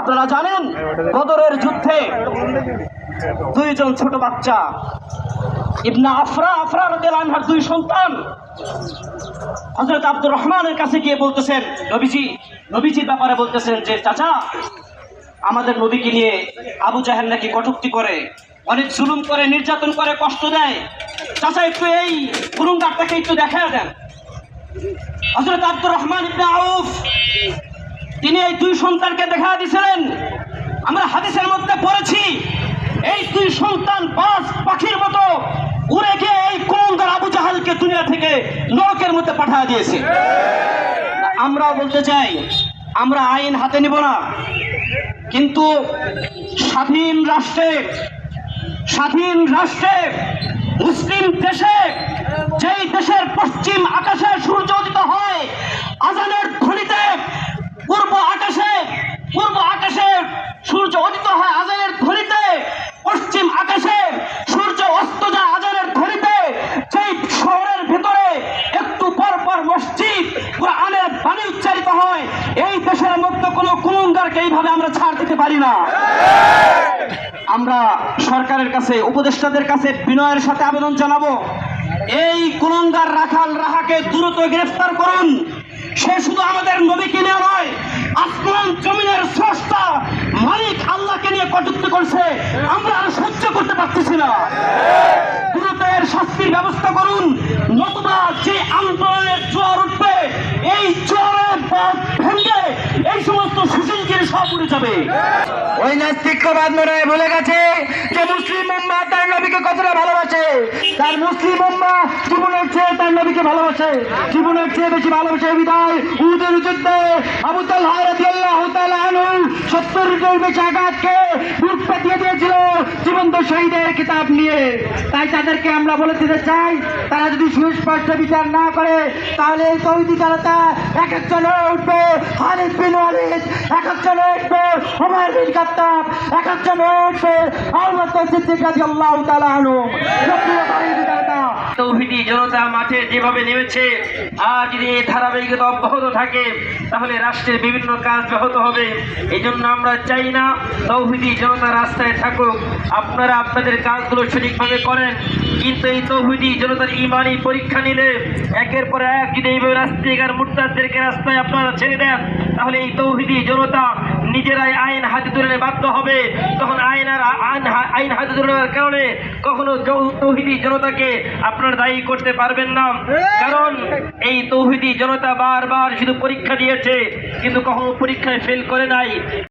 আপনারা জানেন বদরের যুদ্ধে দুইজন ছোট বাচ্চা, ইবনা আফরা আফরা রাদিয়াল্লাহু আনহার দুই সন্তান। হযরত আব্দুর রহমানের কাছে গিয়ে বলতেছেন, নবীজি, নবীজির ব্যাপারে বলতেছেন যে, চাচা, আমাদের নবীকে নিয়ে আবু জাহেল নাকি কটুক্তি করে, অনেক জুলুম করে, নির্যাতন করে, কষ্ট দেয়। চাচা, একটু এই গুরুঙ্গারটাকে একটু দেখা দেন। হযরত আব্দুর রহমান ইবনা আউফ তিনি এই দুই সন্তানকে দেখা দিয়েছিলেন। আমরা হাদিসের মধ্যে পড়েছি, এই দুই সন্তান বাস পাখির মতো উড়ে গিয়ে এই কুমঙ্গার আবু জাহালকে দুনিয়া থেকে নরকের মধ্যে পাঠা দিয়েছে। আমরা বলতে চাই, আমরা আইন হাতে নিব না। কিন্তু স্বাধীন রাষ্ট্রে স্বাধীন রাষ্ট্রে মুসলিম দেশে, যেই দেশের পশ্চিম আকাশে সূর্য উদিত হয় আজানের ধ্বনিতে পূর্ব আকাশে পূর্ব আকাশে সূর্য উদিত হয় আজানের ধ্বনিতে পশ্চিম আকাশে সূর্য অস্ত যায় আজানের ধ্বনিতে সেই শহরের ভিতরে একটু পর পর মসজিদ, কোরআনের বাণী উচ্চারিত হয়, এই দেশের মধ্যে কোনো কুমঙ্গারকে এইভাবে আমরা ছাড় দিতে পারি না। আমরা সরকারের কাছে, উপদেষ্টাদের কাছে বিনয়ের সাথে আবেদন জানাব, এই কুলঙ্গার রাখাল রাহাকে দ্রুত গ্রেফতার করুন। সে শুধু আমাদের নবীকে নিয়ে নয়, আসমান জমিনের স্রষ্টা মালিক আল্লাহকে নিয়ে কটুক্তি করছে, আমরা আর সহ্য করতে পারতেছি না। দ্রুত এর শাস্তির ব্যবস্থা করুন, নতুবা যে আন্দোলনের জোয়ার উঠবে, এই জোয়ারের বাঁধ ভেঙে এই সমস্ত সব উড়ে যাবে। ওই গেছে যে মুসলিম উম্মা তার নবীকে কতটা ভালোবাসে। তার মুসলিম উম্মা জীবনের চেয়ে তার নবীকে ভালোবাসে। জীবনের চেয়ে বেশি ভালোবাসে বিদায়, উহুদের যুদ্ধে 70 জন বেশি শহীদের কিতাব নিয়ে। তাই তাদেরকে আমরা বলে দিতে চাই, তারা যদি তৌহিদি জনতা এক একজন উঠবে, খালিদ বিন ওয়ালিদ, এক উঠবে, ওমর বিন খাত্তাব, এক একজন উঠবে তৌহিদি জনতা তৌহিদি জনতা মাঠে যেভাবে নেমেছে আর যদি এই ধারাবাহিকতা অব্যাহত থাকে, তাহলে রাষ্ট্রের বিভিন্ন কাজ ব্যাহত হবে। এই জন্য আমরা চাই না তৌহিদি জনতা রাস্তায় থাকুক। আপনারা আপনাদের কাজগুলো সঠিকভাবে করেন, কিন্তু এই তৌহিদি জনতার ইমানি পরীক্ষা নিলে, একের পর এক যদি এইভাবে রাস্তিক আর মুরতাদদেরকে রাস্তায় আপনারা ছেড়ে দেন, তাহলে এই তৌহিদি জনতা নিজেরাই আইন হাতে তুলে বাধ্য হবে। তখন আইন আর আইন হাতে তুলে নেওয়ার কারণে কখনো তৌহিদি জনতাকে আপনার দায়ী করতে পারবেন না। কারণ এই তৌহিদি জনতা বারবার শুধু পরীক্ষা দিয়েছে, কিন্তু কখনো পরীক্ষায় ফেল করে নাই।